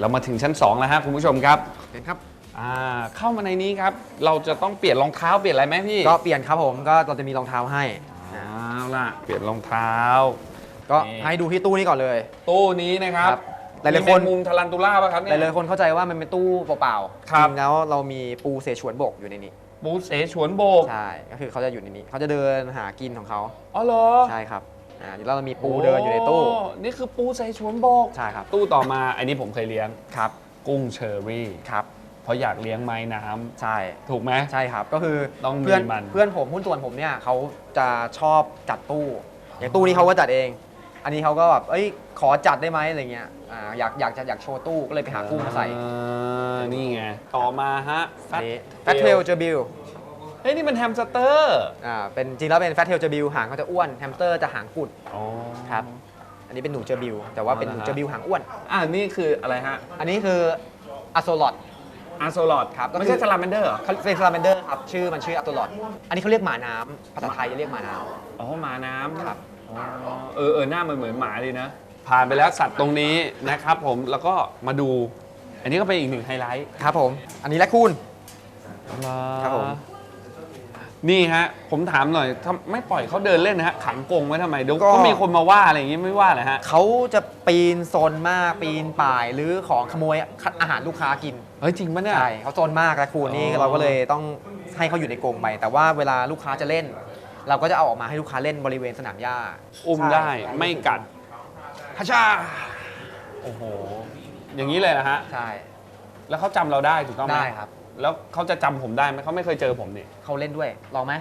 เรามาถึงชั้น2แล้วฮะคุณผู้ชมครับเห็นครับอ่าเข้ามาในนี้ครับ เราจะต้องเปลี่ยนรองเท้าเปลี่ยนอะไรไหมพี่ก็เปลี่ยนครับผมก็เราจะมีรองเท้าให้เอาล่ะเปลี่ยนรองเท้า ก็นี่ให้ดูที่ตู้นี้ก่อนเลย ตู้นี้นะครับครับหลายๆคนมีแมงมุมทารันตูล่าป่ะครับหเนี่ยลายๆคนเข้าใจว่ามันเป็นตู้เปล่าๆครับจริงแล้วเรามีปูเสฉวนบกอยู่ในนี้บูเสฉวนโบกใช่ก็คือเขาจะอยู่ในนี้เขาจะเดินหากินของเขาอ๋อเหรอใช่ครับ อ่าเดี๋ยวเรามีปูเดินอยู่ในตู้ โนี่คือปูเสฉวนโบก ใช่ครับ ตู้ต่อมาอันนี้ผมเคยเลี้ยง ครับกุ้งเชอรี่ ครับ เพราะอยากเลี้ยงไม้น้ำใช่ ถูกไหม ใช่ครับ ก็คือต้องมีเพื่อนมันเพื่อนผมหุ้นส่วนผมเนี่ยเขาจะชอบจัดตู้ อย่างตู้นี้เขาก็จัดเอง อันนี้เขาก็แบบเอ้ยขอจัดได้ไหมอะไรเงี้ยอ่าอยากอยากจะอยากโชว์ตู้ก็เลยไปหากุ้งมาใส่อ่านี่ไง ต่อมาฮะอันนี้แฟตเทลเจอบิล เฮ้ยนี่มันแฮมสเตอร์อ่าเป็นจริงแล้วเป็นแฟตเทลเจอบิลหางเขาจะอ้วนแฮมสเตอร์จะหางกุดอ๋อ ครับอันนี้เป็นหนูเจอบิลแต่ว่าเป็นหนูอ๋อเหรอฮะเจอบิลหางอ้วน อ่านี่คืออะไรฮะอันนี้คืออะโซลอดอาร์โซลอดครับก็คือ ไม่ใช่ซาลาแมนเดอร์เหรอ เขาเป็นซาลาแมนเดอร์ครับชื่อมันชื่ออะโซลอด อันนี้เขาเรียกหมาน้ำภาษาไทยจะเรียกหมาน้ อ๋อหมาน้ำครับอ๋อเออเออหน้ามันเหมือนหมาเลยนะ ผ่านไปแล้วสัตว์ตรงนี้นะครับผมแล้วก็มาดู อันนี้ก็เป็นอีกหนึ่งไฮไลท์ำครับผม อันนี้แรคคูน ครับผม นี่ฮะ ผมถามหน่อยทำไม่ปล่อยเขาเดินเล่นนะฮะ ขังกรงไว้ทำไมเดี๋ยวก็มีคนมาว่าอะไรอย่างงี้ไม่ว่าเลยฮะ เขาจะปีนโซนมากปีนป่ายหรือของขโมยอาหารลูกค้ากิน เฮ้ย จริงปะเนี่ย ใช่เขาโซนมากแรคคูนนี่อ๋อ เราก็เลยต้องให้เขาอยู่ในกรงไปแต่ว่าเวลาลูกค้าจะเล่น เราก็จะเอาออกมาให้ลูกค้าเล่นบริเวณสนามหญ้า อุ้มใช่ได้ไม่กัดฮัชชาโอ้โห อย่างนี้เลยนะฮะ ใช่แล้วเขาจำเราได้ถูกต้องไหมได้ครับ แล้วเขาจะจำผมได้ไหมเขาไม่เคยเจอผมนี่เขาเล่นด้วย ลองไหม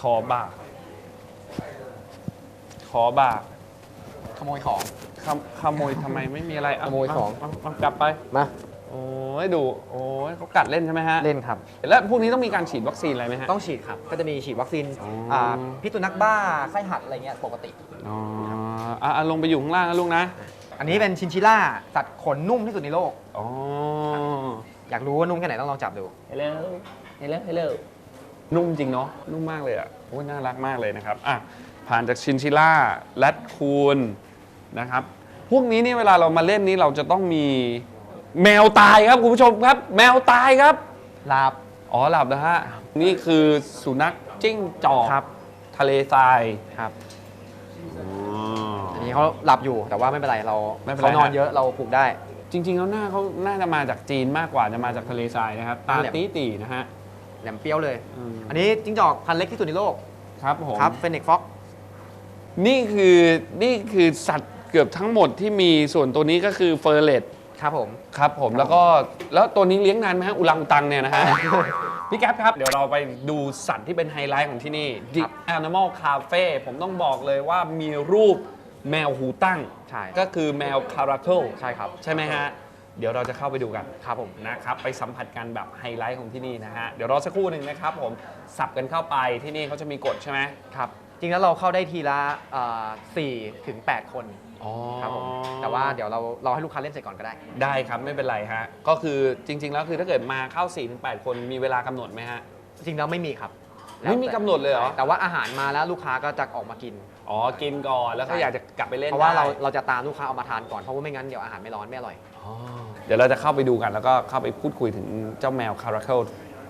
คอบาคอบาขโมยของ ขโมขโมยทำไมไม่มีอะไระขโมยของ เาเอากลับไป มา โอ้ยดู โอ้ยเขากัดเล่นใช่ไหมฮะเล่นครับ แล้วพวกนี้ต้องมีการฉีดวัคซีนอะไรไหมฮะ ต้องฉีดครับ ก็จะมีฉีดวัคซีนอ๋ออ่าพิษสุนัขบ้า ไข้หัดอะไรเงี้ยปกติ อ๋ออะอะลงไปอยู่ข้างล่างนะลูกนะ อันนี้เป็นชินชิล่าสัตว์ขนนุ่มที่สุดในโลก อ๋อ อยากรู้ว่านุ่มแค่ไหนต้องลองจับดู Hello Hello Hello นุ่มจริงเนาะนุ่มมากเลยอะโอ้ยน่ารักมากเลยนะครับอะผ่านจากชินชิล่าแรดคูนนะครับ พวกนี้นี่เวลาเรามาเล่นนี้เราจะต้องมีแมวตายครับคุณผู้ชมครับ แมวตายครับ ลาบ อ๋อหลับนะฮะ นี่คือสุนัขจิ้งจอกครับ ทะเลทราย ครับอ๋อ อันนี้เขาหลับอยู่แต่ว่าไม่เป็นไรเราไม่เป็นไรเขานอนฮะ เยอะเราปลุกได้ จริง ๆ แล้วหน้าเขาน่าจะมาจากจีนมากกว่าจะมาจากทะเลทรายนะครับ ตานั่นแหละตีตีๆนะฮะ แหลมเปรี้ยวเลย อืม อันนี้จิ้งจอกพันธุ์เล็กที่สุดในโลกครับผม ครับเฟนเน็กฟ็อกนี่คือนี่คือสัตว์เกือบทั้งหมดที่มีส่วนตัวนี้ก็คือเฟอร์เรตครับผม ครับผมแล้วก็แล้วตัวนี้เลี้ยงนานไหมฮะอุลังอุตังเนี่ยนะฮะ พี่แก๊ปครับ เดี๋ยวเราไปดูสัตว์ที่เป็นไฮไลท์ของที่นี่ The Animal Cafe ผมต้องบอกเลยว่ามีรูป แมวหูตั้ง ใช่ ก็คือแมวคาราเคิลใช่ครับ ใช่ไหมฮะ เดี๋ยวเราจะเข้าไปดูกันครับผมนะครับ ไปสัมผัสกันแบบไฮไลท์ของที่นี่นะฮะ เดี๋ยวรอสักครู่หนึ่งนะครับผม สับกันเข้าไปที่นี่เขาจะมีกฎใช่ไหมครับจริงแล้วเราเข้าได้ทีละเอ่อ4ถึง 8 คนอ๋อครับผมแต่ว่าเดี๋ยวเราเราให้ลูกค้าเล่นเสร็จก่อนก็ได้ ได้ครับไม่เป็นไรฮะ ก็คือจริง ๆ แล้วคือถ้าเกิดมาเข้า4-8 คนมีเวลากำหนดไหมฮะ จริงแล้วไม่มีครับ ไม่มีกำหนดเลยเหรอ แต่ว่าอาหารมาแล้วลูกค้าก็จะออกมากิน อ๋อ กินก่อนแล้วก็ใช่อยากจะกลับไปเล่นเพราะว่าเราได้เราจะตามลูกค้าเอามาทานก่อนเพราะว่าไม่งั้นเดี๋ยวอาหารไม่ร้อนไม่อร่อย อ๋อเดี๋ยวเราจะเข้าไปดูกัน แล้วก็เข้าไปพูดคุยถึงเจ้าแมวคาราเคิล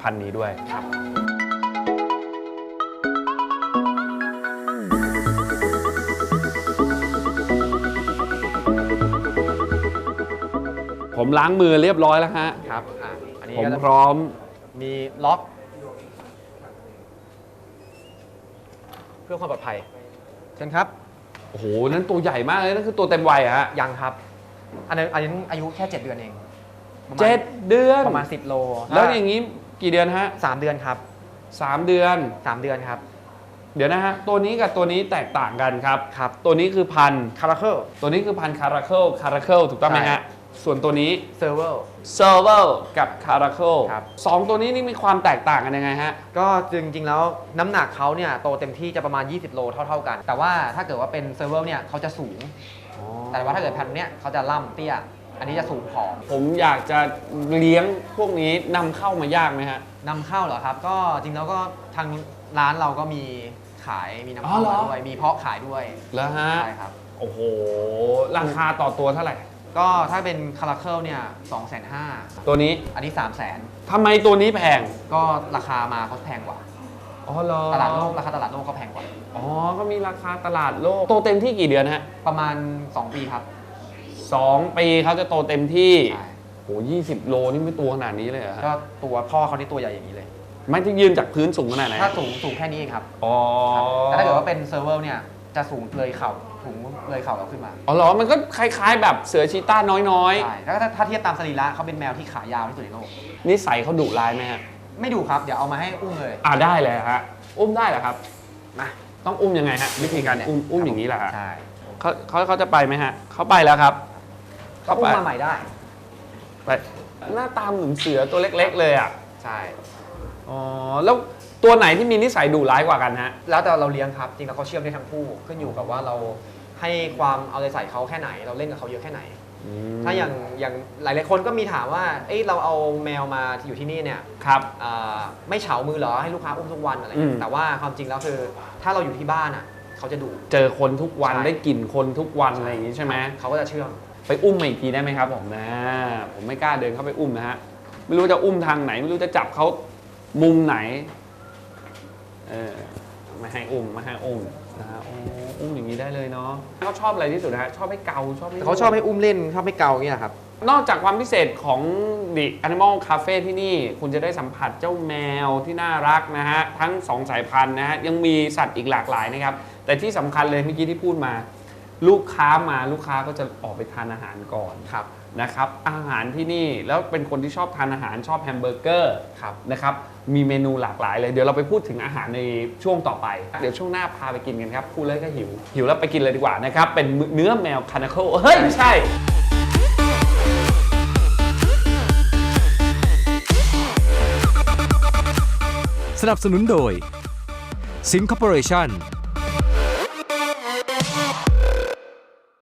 พันธุ์นี้ด้วย ครับ ผมล้างมือเรียบร้อยแล้วฮะ ครับอะอันนี้ผมก็จะพร้อมมีล็อก พื่อความปลอดภัยเชิญครับ โอ้โห นั่นตัวใหญ่มากเลยนั่นคือตัวเต็มวัยอะฮะยังครับ อันนี้อันนี้อายุแค่ 7 เดือนเองประมาณเจ็ดเดือน ประมาณ 10 โลแล้วอย่างนี้กี่เดือนฮะสามเดือนครับสามเดือน สามเดือนครับเดี๋ยวนะฮะ ตัวนี้กับตัวนี้แตกต่างกันครับ ครับ ตัวนี้คือพันธุ์คาราเคิลตัวนี้คือพันธุ์คาราเคิลคาราเคิลถูกต้องไหมใช่ฮะ ส่วนตัวนี้ เซอร์เวลเซอร์เวลกับคาราเคิลครับ สองตัวนี้นี่มีความแตกต่างกันยังไงฮะ ก็จริง ๆ แล้วน้ำหนักเขาเนี่ยโตเต็มที่จะประมาณ 20 โลเท่า ๆ กัน แต่ว่าถ้าเกิดว่าเป็นเซอร์เวลเนี่ยเขาจะสูง แต่ว่าถ้าเกิดพันธุ์เนี้ยเขาจะล่ำเตี้ย อันนี้จะสูงผอมผมอยากจะเลี้ยงพวกนี้นำเข้ามายากไหมฮะ นำเข้าเหรอครับ ก็จริงแล้วก็ทางร้านเราก็มีขายมีนำอ๋เข้าอเหรอ มาด้วยมีเพาะขายด้วยแล้วฮะ ใช่ครับ โอ้โห ราคาต่อตัวเท่าไหร่ ก็ถ้าเป็นคาราเคิลเนี่ยสองแสนห้าตัวนี้อันนี้สามแสนทำไมตัวนี้แพง ก็ราคามาเขาแพงกว่า อ๋อเหรอตลาดโลกราคาตลาดโลกเขาแพงกว่า อ๋อ ก็มีราคาตลาดโลก โตเต็มที่กี่เดือนฮะประมาณ 2 ปีครับสองปีเขาจะโตเต็มที่ ใช่โหยี่สิบโลนี่ไม่ตัวขนาดนี้เลยเหรอฮะก็ตัวพ่อเขานี่ตัวใหญ่อย่างนี้เลย ไม่ที่ยืนจากพื้นสูงขนาดไหนถ้าสูงสูงแค่นี้เองครับอ๋อแต่ถ้าเกิดว่าเป็นเซิร์ฟเวอร์เนี่ยจะสูงเลยเข่า สูงเลยเข่าเราขึ้นมาอ๋อเหรอ มันก็คล้าย ๆ แบบเสือชีต้าน้อยใช่แล้วก็ถ้าถ้าเทียบตามสรีระเขาเป็นแมวที่ขายาวที่สุดในโลก ๆนิสัยเขาดุร้ายไหมฮะไม่ดูครับ เดี๋ยวเอามาให้อุ้มเลย อ่าได้เลยฮะอุ้มได้เหรอครับมาต้องอุ้มยังไงฮะวิธีการอุ้มอุ้มอย่างนี้แหละฮะใช่เขาเขาเขาจะไปไหมฮะเขาไปแล้วครับเขาอุ้มมาใหม่ได้ ไปหน้าตาเหมือนเสือตัวเล็ก ๆ เลยอะ ใช่ อ๋อแล้วตัวไหนที่มีนิสัยดุร้ายกว่ากันฮะ แล้วแต่เราเลี้ยงครับจริงแล้วเขาเชื่อมได้ทั้งคู่ขึ้นอยู่กับว่าเราให้ความเอาใจใส่เขาแค่ไหน เราเล่นกับเขาเยอะแค่ไหน ถ้าอย่างอย่างหลายๆคนก็มีถามว่าเอ้ยเราเอาแมวมาที่อยู่ที่นี่เนี่ยครับอ่าไม่เฉามือเหรอให้ลูกค้าอุ้มทุกวันอะไรอืมแต่ว่าความจริงแล้วคือถ้าเราอยู่ที่บ้านอะเขาจะดุ เจอคนทุกวันใช่ ได้กลิ่นคนทุกวันอะไรอย่างนี้ใช่ไหมเขาก็จะเชื่อง ไปอุ้มมาอีกทีได้ไหมครับผมนะ ผมไม่กล้าเดินเข้าไปอุ้มนะฮะไม่รู้จะอุ้มทางไหน ไม่รู้จะจับเขา มุมไหน เออไม่ให้อุ้มไม่ให้อุ้มนะฮะโอ้อุ้มอย่างนี้ได้เลยเนาะเขาชอบอะไรที่สุดนะฮะชอบให้เกาชอบให้เขาชอบให้อุ้มเล่นชอบให้เกาอย่างเงี้ยครับ นอกจากความพิเศษของ The Animal Cafe ที่นี่ คุณจะได้สัมผัสเจ้าแมวที่น่ารักนะฮะ ทั้งสองสายพันธุ์นะฮะ ยังมีสัตว์อีกหลากหลายนะครับ แต่ที่สำคัญเลยเมื่อกี้ที่พูดมา ลูกค้ามาลูกค้าก็จะออกไปทานอาหารก่อนครับ นะครับอาหารที่นี่แล้วเป็นคนที่ชอบทานอาหารชอบแฮมเบอร์เกอร์ครับนะครับมีเมนูหลากหลายเลยเดี๋ยวเราไปพูดถึงอาหารในช่วงต่อไป เดี๋ยวช่วงหน้าพาไปกินกันครับพูดเลยก็หิว หิวแล้วไปกินเลยดีกว่านะครับเป็นเนื้อแมวคานาโคเฮ้ยไม่ใช่สนับสนุนโดยสิงค o r p o r a t i o n